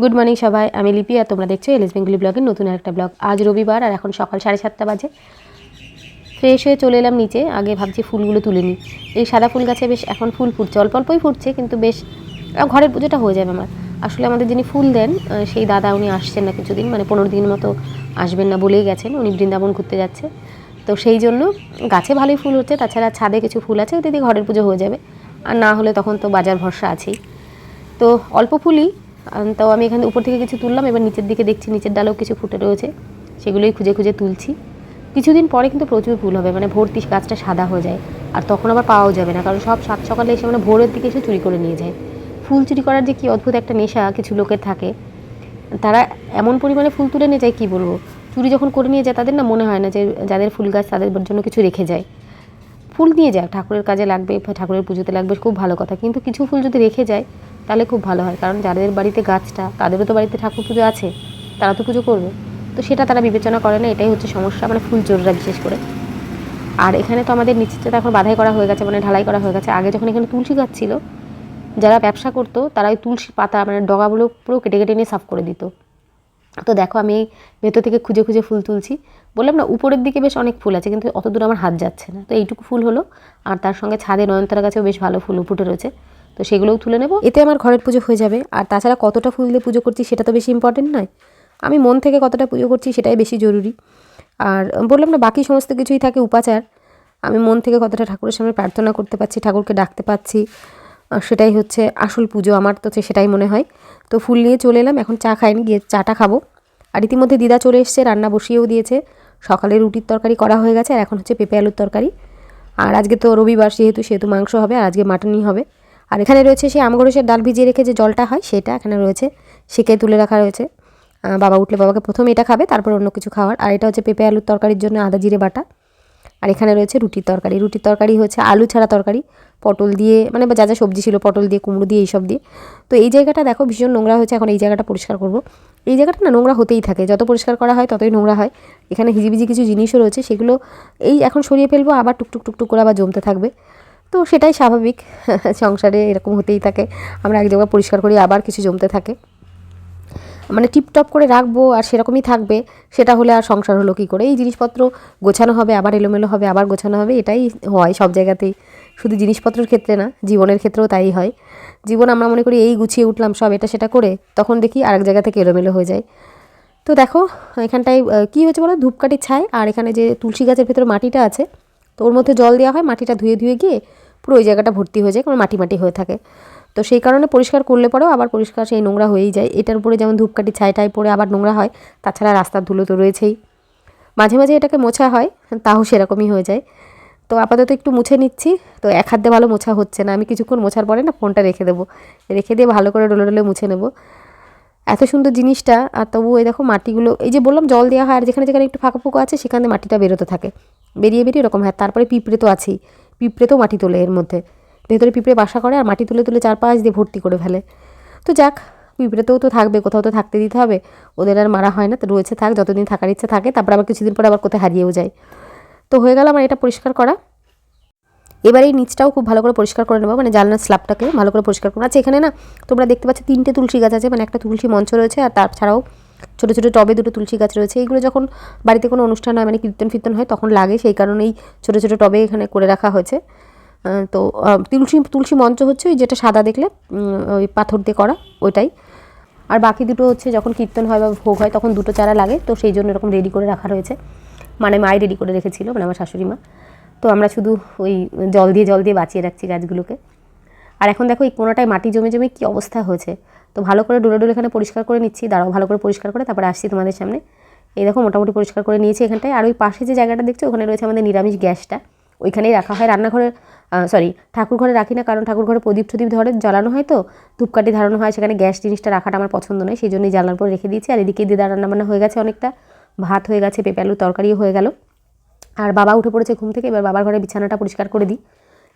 Good morning সবাই, আমি লিপি আর তোমরা দেখছ এলএস বেঙ্গলি ব্লগের নতুন একটা ব্লগ। আজ রবিবার আর এখন সকাল সাড়ে সাতটা বাজে। ফ্রেশ হয়ে চলে এলাম নিচে, আগে ভাবছি ফুলগুলো তুলে নিই। এই সাদা ফুল গাছে বেশ এখন ফুল ফুটছে, অল্প অল্পই ফুটছে, কিন্তু বেশ ঘরের পুজোটা হয়ে যাবে আমার। আসলে আমাদের যিনি ফুল দেন সেই দাদা উনি আসছেন না কিছুদিন মানে পনেরো দিন মতো আসবেন না বলেই গেছেন, উনি বৃন্দাবন ঘুরতে যাচ্ছে। তো সেই জন্য গাছে ভালোই ফুল হচ্ছে, তাছাড়া ছাদে কিছু ফুল আছে, ওতে দিয়ে ঘরের পুজো হয়ে যাবে। আর না হলে তখন তো বাজার ভরসা আছেই। তো অল্প ফুলই তো আমি এখানে উপর থেকে কিছু তুললাম, এবার নিচের দিকে দেখছি নিচের ডালেও কিছু ফুটে রয়েছে, সেগুলোই খুঁজে খুঁজে তুলছি। কিছুদিন পরে কিন্তু প্রচুর ফুল হবে মানে ভর্তি গাছটা সাদা হয়ে যায়, আর তখন আবার পাওয়াও যাবে না, কারণ সব সাত সকালে এসে মানে ভোরের দিকে এসে চুরি করে নিয়ে যায়। ফুল চুরি করার যে কি অদ্ভুত একটা নেশা কিছু লোকের থাকে, তারা এমন পরিমাণে ফুল তুলে নিয়ে যায়, কী বলব? চুরি যখন করে নিয়ে যায়, তাদের না মনে হয় না যে যাদের ফুল গাছ তাদের জন্য কিছু রেখে যায়। ফুল নিয়ে যায়, ঠাকুরের কাজে লাগবে, ঠাকুরের পুজোতে লাগবে, খুব ভালো কথা। কিন্তু কিছু ফুল যদি রেখে যায়, তাহলে খুব ভালো হয়। কারণ যাদের বাড়িতে গাছটা, তাদেরও তো বাড়িতে ঠাকুর পুজো আছে, তারা তো পুজো করবে। তো সেটা তারা বিবেচনা করে না, এটাই হচ্ছে সমস্যা মানে ফুল চোররা বিশেষ করে। আর এখানে তো আমাদের নিচেটা এখন বাধাই করা হয়ে গেছে মানে ঢালাই করা হয়ে গেছে। আগে যখন এখানে তুলসী গাছ ছিল, যারা ব্যবসা করতো, তারা ওই তুলসী পাতা মানে ডগাগুলো পুরো কেটে কেটে নিয়ে সাফ করে দিত। তো দেখো আমি ভেতর থেকে খুঁজে খুঁজে ফুল তুলছি। বললাম না, উপরের দিকে বেশ অনেক ফুল আছে, কিন্তু অত দূর আমার হাত যাচ্ছে না। তো এইটুকু ফুল হলো, আর তার সঙ্গে ছাদে নয়নতারা গাছেও বেশ ভালো ফুল ফুটে রয়েছে। তো সেগুলোও তুলে নেব। এতে আমার ঘরের পুজো হয়ে যাবে। আর তাছাড়া কতটা ফুল দিয়ে পুজো করছি সেটা তো বেশি ইম্পর্টেন্ট নয়। আমি মন থেকে কতটা পুজো করছি সেটাই বেশি জরুরি। আর বললাম না, বাকি সমস্ত কিছুই থাকে উপাচার। আমি মন থেকে কতটা ঠাকুরের সামনে প্রার্থনা করতে পারছি, ঠাকুরকে ডাকতে পারছি সেটাই হচ্ছে আসল পুজো, আমার তো সেটাই মনে হয়। তো ফুল নিয়ে চলে এলাম, এখন চা খাইনি, গিয়ে চাটা খাব। আর ইতিমধ্যে দিদা চলে এসছে, রান্না বসিয়েও দিয়েছে। সকালে রুটির তরকারি করা হয়ে গেছে, আর এখন হচ্ছে পেঁপে আলুর তরকারি। আর আজকে তো রবিবার সেহেতু সেহেতু মাংস হবে, আর আজকে মাটনই হবে। আর এখানে রয়েছে সেই আমগরসের ডাল ভিজিয়ে রেখে যে জলটা হয়, সেটা এখানে রয়েছে, সেকে তুলে রাখা রয়েছে। বাবা উঠলে বাবাকে প্রথমে এটা খাবে, তারপর অন্য কিছু খাওয়ার। আর এটা হচ্ছে পেঁপে আলুর তরকারির জন্য আদা জিরে বাটা। আর এখানে রয়েছে রুটির তরকারি। রুটির তরকারি হচ্ছে আলু ছাড়া তরকারি। পটল দিয়ে মানে যা যা সবজি ছিল, পটল দিয়ে, কুমড়ো দিয়ে, এইসব দিয়ে। তো এই জায়গাটা দেখো ভীষণ নোংরা হয়েছে, এখন এই জায়গাটা পরিষ্কার করব। এই জায়গাটা না নোংরা হতেই থাকে, যত পরিষ্কার করা হয় ততই নোংরা হয়। এখানে হিজিবিজি কিছু জিনিসও রয়েছে, সেগুলো এই এখন সরিয়ে ফেলব, আবার টুকটুক টুকটুক করে আবার জমতে থাকবে। তো সেটাই স্বাভাবিক, সংসারে এরকম হতেই থাকে, আমরা এক জায়গায় পরিষ্কার করি, আবার কিছু জমতে থাকে। মানে টিপটপ করে রাখব, আর সেরকমই থাকবে, সেটা হলে আর সংসার হলো কী করে? এই জিনিসপত্র গোছানো হবে, আবার এলোমেলো হবে, আবার গোছানো হবে, এটাই হয় সব জায়গাতেই। শুধু জিনিসপত্রের ক্ষেত্রে না, জীবনের ক্ষেত্রেও তাই হয়। জীবন আমরা মনে করি এই গুছিয়ে উঠলাম, সব এটা সেটা করে তখন দেখি আরেক জায়গা থেকে এলোমেলো হয়ে যায়। তো দেখো, এখানটায় কী হয়েছে বলো? ধূপকাঠির ছাই আর এখানে যে তুলসী গাছের ভেতরে মাটিটা আছে, তো ওর মধ্যে জল দেওয়া হয়, মাটিটা ধুয়ে ধুয়ে গিয়ে পুরো ওই জায়গাটা ভর্তি হয়ে যায় কারণ মাটি মাটি হয়ে থাকে। তো সেই কারণে পরিষ্কার করলে পরেও আবার পরিষ্কার সেই নোংরা হয়েই যায়। এটার উপরে যেমন ধূপকাঠি ছাই টাই পরে আবার নোংরা হয়, তাছাড়া রাস্তার ধুলো তো রয়েছেই। মাঝে মাঝে এটাকে মোছা হয়, তাও সেরকমই হয়ে যায়। তো আপাতত একটু মুছে নিচ্ছি। তো এক হাত ভালো মোছা হচ্ছে না। আমি কিছুক্ষণ মোছার পরে না ফোনটা রেখে দেবো। রেখে দিয়ে ভালো করে ডলে ডলে মুছে নেব। এত সুন্দর জিনিসটা, আর তবু এই দেখো মাটিগুলো, এই যে বললাম জল দেওয়া হয়, আর যেখানে যেখানে একটু ফাঁকা ফুঁকো আছে, সেখানে মাটিটা বেরোতে থাকে। বেরিয়ে বেরিয়ে এরকম হয়। তারপরে পিঁপড়ে তো আছেই। পিঁপড়ে তো মাটি তোলে এর মধ্যে। ভেতরে পিঁপড়ে বাসা করে, আর মাটি তুলে তুলে চারপাশ দিয়ে ভর্তি করে ফেলে। তো যাক, পিঁপড়েতেও তো থাকবে, কোথাও তো থাকতে দিতে হবে। ওদের আর মারা হয় না। তো রয়েছে থাক, যতদিন থাকার ইচ্ছা থাকে। তারপর আবার কিছুদিন পরে আবার কোথায় হারিয়েও যায়। তো হয়ে গেল আমার এটা পরিষ্কার করা। এবার এই নিচটাও খুব ভালো করে পরিষ্কার করে নেব মানে জানলার স্ল্যাবটাকে ভালো করে পরিষ্কার করব। আচ্ছা এখানে না তোমরা দেখতে পাচ্ছ তিনটে তুলসী গাছ আছে মানে একটা তুলসী মঞ্চ রয়েছে, আর তাছাড়াও ছোটো ছোটো টবে দুটো তুলসী গাছ রয়েছে। এইগুলো যখন বাড়িতে কোনো অনুষ্ঠান হয় মানে কীর্তন ফীর্তন হয়, তখন লাগে, সেই কারণেই ছোটো ছোটো টবে এখানে করে রাখা হয়েছে। তো তুলসী তুলসী মঞ্চ হচ্ছে ওই যেটা সাদা দেখলে ওই পাথর দিয়ে করা, ওইটাই। আর বাকি দুটো হচ্ছে যখন কীর্তন হয় বা ভোগ হয়, তখন দুটো চারা লাগে, তো সেই জন্য এরকম রেডি করে রাখা রয়েছে। মানে মাই রেডি করে রেখেছিল মানে আমার শাশুড়ি মা। তো আমরা শুধু ওই জল দিয়ে জল দিয়ে বাঁচিয়ে রাখছি গাছগুলোকে। আর এখন দেখো এই কোনোটায় মাটি জমে জমে কী অবস্থা হয়েছে। তো ভালো করে ডোলে ডোলে এখানে পরিষ্কার করে নিচ্ছি, দাঁড়াও ভালো করে পরিষ্কার করে, তারপরে আসছি তোমাদের সামনে। এই দেখো মোটামুটি পরিষ্কার করে নিয়েছি এখানটায়। আর ওই পাশে যে জায়গাটা দেখছ, ওখানে রয়েছে আমাদের নিরামিষ গ্যাসটা। ওইখানেই রাখা হয় রান্নাঘরে সরি ঠাকুর ঘরে রাখি না, কারণ ঠাকুর ঘরে প্রদীপ টদীপ ধরে জ্বালানো হয় তো, ধূপকাঠি ধারণা হয়, সেখানে গ্যাস জিনিসটা রাখাটা আমার পছন্দ নয়, সেই জন্যই জ্বালানোর পর রেখে দিয়েছি। আর এদিকে দিদা রান্নাবান্না হয়ে গেছে অনেকটা। ভাত হয়ে গেছে, পেঁপে আলুর তরকারিও হয়ে গেল। আর বাবা উঠে পড়েছে ঘুম থেকে, এবার বাবার ঘরে বিছানাটা পরিষ্কার করে দিই।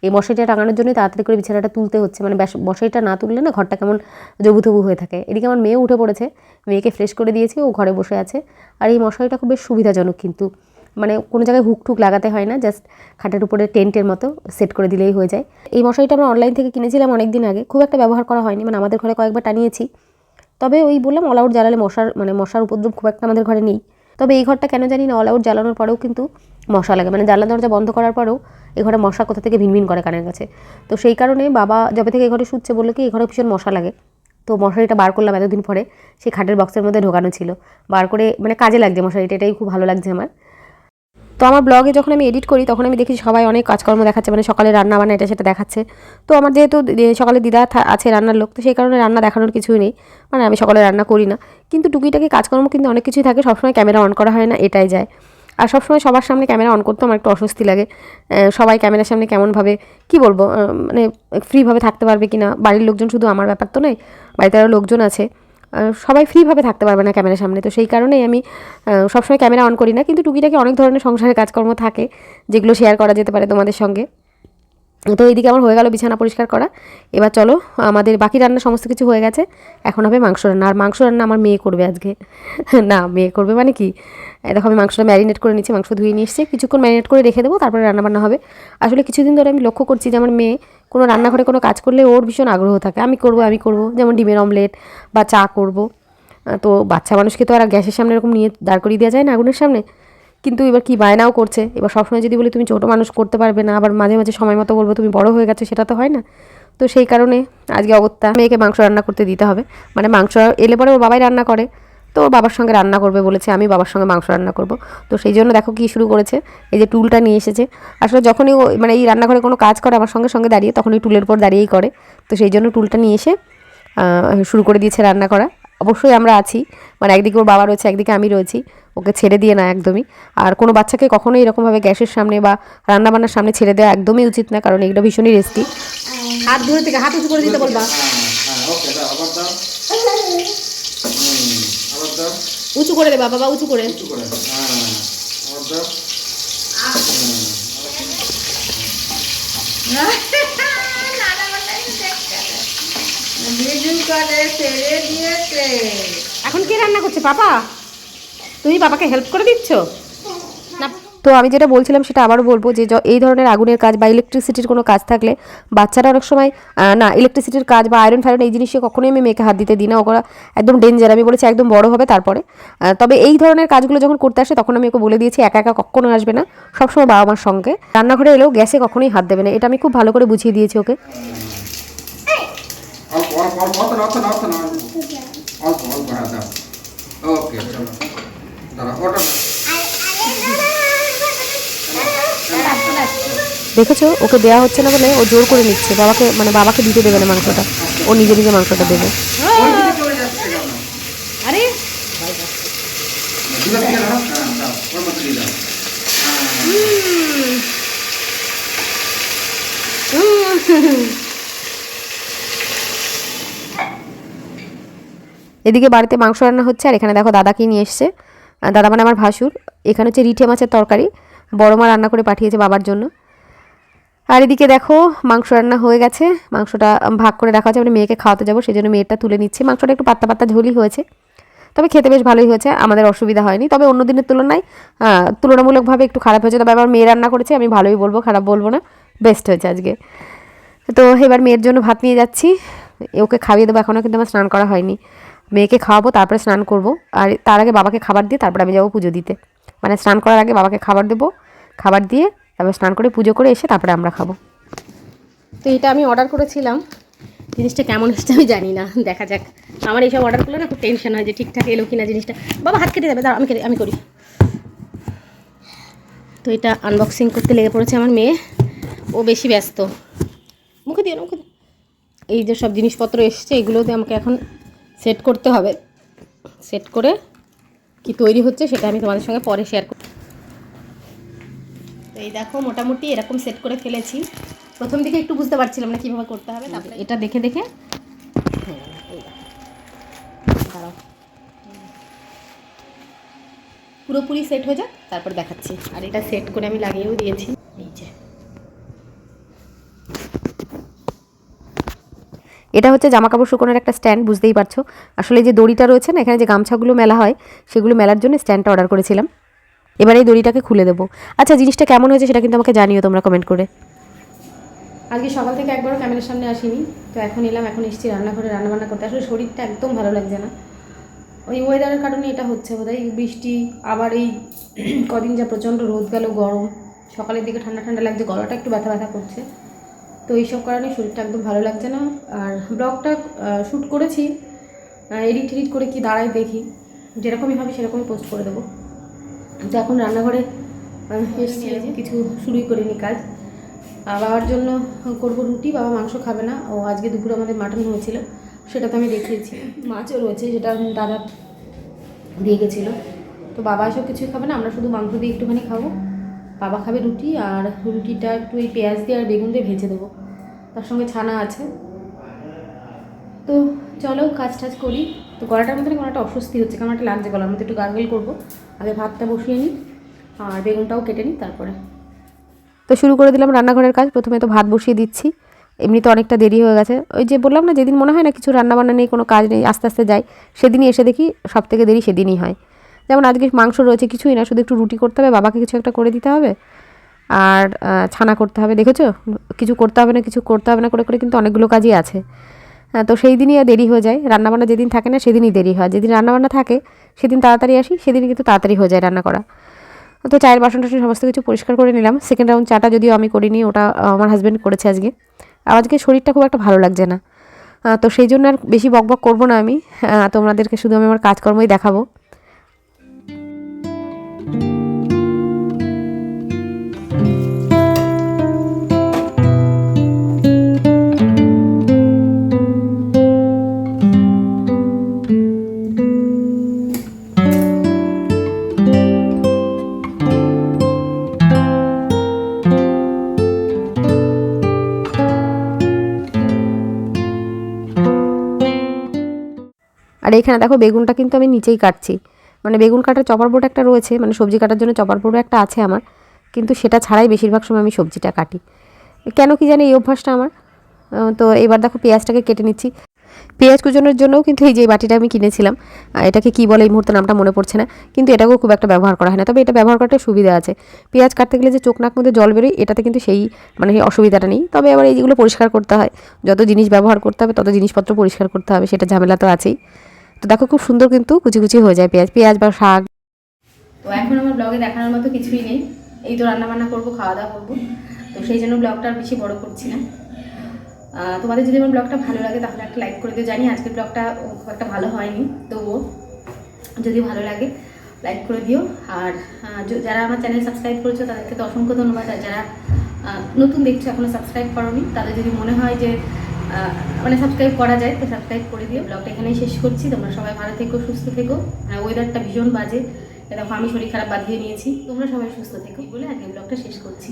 এই মশারিটা টাঙানোর জন্যই তাড়াতাড়ি করে বিছানাটা তুলতে হচ্ছে মানে মশারিটা না তুললে না ঘরটা কেমন জবুথবু হয়ে থাকে। এদিকে আমার মেয়ে উঠে পড়েছে, মেয়েকে ফ্রেশ করে দিয়েছি, ও ঘরে বসে আছে। আর এই মশারিটা খুব বেশ সুবিধাজনক কিন্তু মানে কোনো জায়গায় হুক ঠুক লাগাতে হয় না জাস্ট খাটের উপরে টেন্টের মতো সেট করে দিলেই হয়ে যায়। এই মশারিটা আমরা অনলাইন থেকে কিনেছিলাম অনেক দিন আগে, খুব একটা ব্যবহার করা হয়নি মানে আমাদের ঘরে কয়েকবার টানিয়েছি। তবে ওই বললাম অল আউট জ্বালালে মশার মানে মশার উপদ্রব খুব একটা আমাদের ঘরে নেই। তবে এই ঘরটা কেন জানি না অল আউট জ্বালানোর পরেও কিন্তু মশা লাগে। মানে জানলা দরজা বন্ধ করার পরেও এই ঘরে মশা কোথা থেকে ভিনভিন করে কানের কাছে। তো সেই কারণে বাবা যবে থেকে এ ঘরে শুচ্ছে বলল কি এই ঘরে ভীষণ মশা লাগে। তো মশারিটা বার করলাম এতদিন পরে, সেই খাটের বক্সের মধ্যে ঢোকানো ছিল। বার করে মানে কাজে লাগছে মশারিটা, এটাই খুব ভালো লাগছে আমার। তো আমার ব্লগে যখন আমি এডিট করি, তখন আমি দেখি সবাই অনেক কাজকর্ম দেখাচ্ছে মানে সকালে রান্না বান্না এটা সেটা দেখাচ্ছে। তো আমার যেহেতু সকালে দিদা আছে রান্নার লোক, তো সেই কারণে রান্না দেখানোর কিছুই নেই। মানে আমি সকালে রান্না করি না। কিন্তু টুকিটাকি কাজকর্ম কিন্তু অনেক কিছুই থাকে, সবসময় ক্যামেরা অন করা হয় না, এটাই যায়। আর সবসময় সবার সামনে ক্যামেরা অন করতে আমার একটু অস্বস্তি লাগে। সবাই ক্যামেরার সামনে কেমনভাবে, কী বলব মানে ফ্রিভাবে থাকতে পারবে কি না বাড়ির লোকজন শুধু আমার ব্যাপার তো নয়, বাড়িতে আরও লোকজন আছে। সবাই ফ্রিভাবে থাকতে পারবে না ক্যামেরার সামনে। তো সেই কারণেই আমি সবসময় ক্যামেরা অন করি না। কিন্তু টুকিটাকি অনেক ধরনের সংসারের কাজকর্ম থাকে, যেগুলো শেয়ার করা যেতে পারে তোমাদের সঙ্গে। তো এইদিকে আমার হয়ে গেল বিছানা পরিষ্কার করা। এবার চলো, আমাদের বাকি রান্না সমস্ত কিছু হয়ে গেছে। এখন হবে মাংস রান্না। আর মাংস রান্না আমার মেয়ে করবে আজকে। না, মেয়ে করবে মানে কি? দেখো আমি মাংসটা ম্যারিনেট করে নিচ্ছি, মাংস ধুয়ে নিয়ে এসেছি। কিছুক্ষণ ম্যারিনেট করে রেখে দেবো, তারপরে রান্নাবান্না হবে। আসলে কিছুদিন ধরে আমি লক্ষ্য করছি যে আমার মেয়ে কোনো রান্নাঘরে কোনো কাজ করলে ওর ভীষণ আগ্রহ থাকে। আমি করব আমি করব। যেমন ডিমের অমলেট বা চা করব। তো বাচ্চা মানুষকে তো আর গ্যাসের সামনে এরকম নিয়ে দাঁড় করিয়ে দেওয়া যায় না আগুনের সামনে। কিন্তু এবার কি বায়নাও করছে। এবার সবসময় যদি বলি, তুমি ছোটো মানুষ করতে পারবে না। আবার মাঝে মাঝে সময় মতো বলব, তুমি বড় হয়ে গেছো। সেটা তো হয় না। তো সেই কারণে আজকে অগত্যা, মেয়েকে মাংস রান্না করতে দিতে হবে। মানে মাংস এলে পরে ওর বাবাই রান্না করে। তো ওর বাবার সঙ্গে রান্না করবে বলেছে আমি বাবার সঙ্গে মাংস রান্না করব। তো সেই জন্য দেখো কী শুরু করেছে এই যে টুলটা নিয়ে এসেছে। আসলে যখনই ও মানে এই রান্নাঘরে কোনো কাজ করে আমার সঙ্গে সঙ্গে দাঁড়িয়ে তখন ওই টুলের উপর দাঁড়িয়েই করে। তো সেই জন্য টুলটা নিয়ে এসে শুরু করে দিয়েছে রান্না করা। অবশ্যই আমরা আছি মানে একদিকে ওর বাবা রয়েছে একদিকে আমি রয়েছি ওকে ছেড়ে দিয়ে না একদমই। আর কোনো বাচ্চাকে কখনোই এরকমভাবে গ্যাসের সামনে বা রান্নাবান্নার সামনে ছেড়ে দেওয়া একদমই উচিত না কারণ এগুলো ভীষণই রিস্কি হাত ধরে থেকে হাত উঁচু করে দিতে বলবা হ্যাঁ ওকে দাও আবার দাও হুম আবার দাও উঁচু করে দেবা বাবা উঁচু করে। উঁচু করে দাও। হ্যাঁ এখন কে রান্না করছে পাপা? তুমি বাবাকে হেল্প করে দিচ্ছ? তো আমি যেটা বলছিলাম সেটা আবারও বলব যে এই ধরনের আগুনের কাজ বা ইলেকট্রিসিটির কোনো কাজ থাকলে বাচ্চারা অনেক সময় না ইলেকট্রিসিটির কাজ বা আয়রন ফায়রন এই জিনিসে কখনোই আমি মেয়েকে হাত দিতে দিই না ওরা একদম ডেঞ্জার আমি বলেছি একদম বড় হবে তারপরে তবে এই ধরনের কাজগুলো যখন করতে আসে তখন আমি ওকে বলে দিয়েছি একা একা কখনো আসবে না সবসময় বাবা মার সঙ্গে রান্নাঘরে এলেও গ্যাসে কখনোই হাত দেবে না এটা আমি খুব ভালো করে বুঝিয়ে দিয়েছি ওকে অল্প অল্প অত না অত না অত না অল্প অল্প হ্যাঁ দাও ওকে চলো দাঁড়া ওটা না। দেখেছ? ওকে দেওয়া হচ্ছে না বলে ও জোর করে নিচ্ছে। বাবাকে মানে বাবাকে দিতে দেবে না মাংসটা। ও নিজে নিজে মাংসটা দেবে। আরে। দিয়ে এদিকে বাড়িতে মাংস রান্না হচ্ছে আর এখানে দেখো দাদাকে নিয়ে এসছে। আর দাদা মানে আমার ভাসুর। এখানে হচ্ছে রিঠে মাছের তরকারি। বড় মা রান্না করে পাঠিয়েছে বাবার জন্য। আর এদিকে দেখো, মাংস রান্না হয়ে গেছে। মাংসটা ভাগ করে রাখা হচ্ছে আমি মেয়েকে খাওয়াতে যাব সেই জন্য মেয়েটা তুলে নিচ্ছি। মাংসটা একটু পাত্তা পাত্তা ঝোলই হয়েছে। তবে খেতে বেশ ভালোই হয়েছে, আমাদের অসুবিধা হয়নি। তবে অন্য দিনের তুলনায় তুলনামূলকভাবে একটু খারাপ হয়েছে। তবে আমার মেয়ে রান্না করেছে, আমি ভালোই বলব, খারাপ বলব না বেস্ট হয়েছে আজকে। তো এবার মেয়ের জন্য ভাত নিয়ে যাচ্ছি। ওকে খাইয়ে দেবো এখনও কিন্তু আমার স্নান করা হয়নি। মেয়েকে খাওয়াবো, তারপরে স্নান করব। আর তার আগে বাবাকে খাবার দিয়ে, তারপরে আমি যাব পুজো দিতে। মানে স্নান করার আগে বাবাকে খাবার দেবো। খাবার দিয়ে তারপরে স্নান করে পুজো করে এসে তারপরে আমরা খাব। তো এটা আমি অর্ডার করেছিলাম। জিনিসটা কেমন এসছে আমি জানি না, দেখা যাক। আমার এইসব অর্ডার করলে না খুব টেনশন হয় যে ঠিকঠাক এলো কিনা জিনিসটা। বাবা, হাত কেটে যাবে আমি আমি করি। তো এটা আনবক্সিং করতে লেগে পড়েছে আমার মেয়ে। ও বেশি ব্যস্ত। মুখে দিও না, মুখে। এই যে সব জিনিসপত্র এসছে, এগুলোতে আমাকে এখন সেট করতে হবে। সেট করে কি তৈরি হচ্ছে সেটা আমি তোমাদের সঙ্গে পরে শেয়ার এই দেখো মোটামুটি এরকম সেট করে ফেলেছি। প্রথম দিকে একটু বুঝতে পারছিলাম না কীভাবে করতে হবে তারপরে এটা দেখে দেখে। হ্যাঁ, এই দাঁড়াও। পুরোপুরি সেট হয়ে যাক তারপর দেখাচ্ছি। আর এটা সেট করে আমি লাগিয়েও দিয়েছি। এই যে। এটা হচ্ছে জামা কাপড় শুকোনোর একটা স্ট্যান্ড বুঝতেই পারছ। আসলে যে দড়িটা রয়েছে না এখানে যে গামছাগুলো মেলা হয় সেগুলো মেলার জন্য স্ট্যান্ডটা অর্ডার করেছিলাম। এবার এই দড়িটাকে খুলে দেবো। আচ্ছা জিনিসটা কেমন হয়েছে সেটা কিন্তু আমাকে জানিও তোমরা কমেন্ট করে। আজকে সকাল থেকে একবারও ক্যামেরার সামনে আসিনি, তো এখন এলাম, এখন এসেছি রান্নাঘরে রান্নাবান্না করতে। আসলে শরীরটা একদম ভালো লাগছে না। ওই ওয়েদারের কারণে এটা হচ্ছে বোধহয় বৃষ্টি, আবার এই কদিন যা প্রচণ্ড রোদ গেল, গরম। সকালের দিকে ঠান্ডা ঠান্ডা লাগছে, গলাটা একটু ব্যথা ব্যথা করছে। তো এইসব কারণে শরীরটা একদম ভালো লাগছে না। আর ব্লগটা শ্যুট করেছি এডিট টেডিট করে কি দাঁড়ায় দেখি। যেরকমই হবে সেরকমই পোস্ট করে দেবো। তো এখন রান্নাঘরে এসছি কিছু শুরুই করিনি কাজ। বাবার জন্য করব রুটি, বাবা মাংস খাবে না। ও আজকে দুপুরে আমাদের মাটন হয়েছিল সেটা তো আমি দেখিয়েছি। মাছও রয়েছে, যেটা দাদা দিয়ে গেছিল। তো বাবা এসব কিছুই খাবে না, আমরা শুধু মাংস দিয়ে একটুখানি খাব। বাবা খাবে রুটি, আর রুটিটা একটু এই পেঁয়াজ দিয়ে আর বেগুন দিয়ে ভেজে দেবো। তার সঙ্গে ছানা আছে। তো চলো কাজ টাজ করি। তো গলাটার মধ্যে কোনো একটা অস্বস্তি হচ্ছে, কেমন একটা লাগছে গলার মধ্যে, একটু গার্গেল করব। আগে ভাতটা বসিয়ে নিই, আর বেগুনটাও কেটে নিই, তারপরে। তো শুরু করে দিলাম রান্নাঘরের কাজ, প্রথমে তো ভাত বসিয়ে দিচ্ছি। এমনিতে অনেকটা দেরি হয়ে গেছে। ওই যে বললাম না, যেদিন মনে হয় না কিছু রান্নাবান্না নেই, কোনো কাজ নেই, আস্তে আস্তে যাই। সেদিনই এসে দেখি সব থেকে দেরি সেদিনই হয়। যেমন আজকে মাংস রয়েছে কিছুই না, শুধু একটু রুটি করতে হবে, বাবাকে কিছু একটা করে দিতে হবে। আর ছানা করতে হবে, দেখেছ? কিছু করতে হবে না, কিছু করতে হবে না, করে করে কিন্তু অনেকগুলো কাজই আছে। তো সেই দিনই দেরি হয়ে যায়। রান্নাবান্না যেদিন থাকে না সেদিনই দেরি হয়। যেদিন রান্নাবান্না থাকে সেদিন তাড়াতাড়ি আসি সেদিন কিন্তু তাড়াতাড়ি হয়ে যায় রান্না করা। তো চায়ের বাসন টাসন সমস্ত কিছু পরিষ্কার করে নিলাম। সেকেন্ড রাউন্ড চাটা যদিও আমি করিনি, ওটা আমার হাজব্যান্ড করেছে আজকে। আর আজকে শরীরটা খুব একটা ভালো লাগছে না। তো সেই জন্য আর বেশি বকবক করব না আমি। তোমাদেরকে শুধু আমি আমার কাজকর্মই দেখাবো। আর এখানে দেখো বেগুনটা কিন্তু আমি নিচেই কাটছি। মানে বেগুন কাটার চপার বোর্ড একটা রয়েছে মানে সবজি কাটার জন্য চপার বোর্ড একটা আছে আমার, কিন্তু সেটা ছাড়াই বেশিরভাগ সময় আমি সবজিটা কাটি। কেন কি জানি এই অভ্যাসটা আমার। তো এবার দেখো পেঁয়াজটাকে কেটে নিচ্ছি। পেঁয়াজ কুচোনোর জন্যও কিন্তু এই যে বাটিটা আমি কিনেছিলাম এটাকে কি বলে এই মুহূর্তে নামটা মনে পড়ছে না, কিন্তু এটাকেও খুব একটা ব্যবহার করা হয় না। তবে এটা ব্যবহার করাটা সুবিধা আছে। পেঁয়াজ কাটতে গেলে যে চোখ নাক মধ্যে জল বেরোয়, এটাতে কিন্তু সেই মানে সেই অসুবিধাটা নেই। তবে আবার এইগুলো পরিষ্কার করতে হয়, যত জিনিস ব্যবহার করতে হবে, তত জিনিসপত্র পরিষ্কার করতে হবে, সেটা ঝামেলা তো আছেই। তো দেখো খুব সুন্দর কিন্তু কুচি কুচি হয়ে যায় পেঁয়াজ পেঁয়াজ বা শাক। তো এখন আমার ব্লগে দেখানোর মতো কিছুই নেই। এই তো রান্না বান্না করব খাওয়া দাওয়া করব। তো সেই জন্য ব্লগটা আর বেশি বড় করছি না। তোমাদের যদি আমার ব্লগটা ভালো লাগে তাহলে একটা লাইক করে দিও। জানি আজকের ব্লগটা খুব একটা ভালো হয়নি, তবুও যদি ভালো লাগে লাইক করে দিও। আর যারা আমার চ্যানেল সাবস্ক্রাইব করেছ তাদেরকে তো অসংখ্য ধন্যবাদ। আর যারা নতুন দেখছ এখনও সাবস্ক্রাইব করোনি, তাদের যদি মনে হয় যে মানে সাবস্ক্রাইব করা যায়, তো সাবস্ক্রাইব করে দিও। ব্লগটা এখানেই শেষ করছি। তোমরা সবাই ভালো থেকো, সুস্থ থেকো। ওয়েদারটা ভীষণ বাজে। দেখো, আমি শরীর খারাপ বাঁধিয়ে নিয়েছি। তোমরা সবাই সুস্থ থেকো বলে আজকে ব্লগটা শেষ করছি।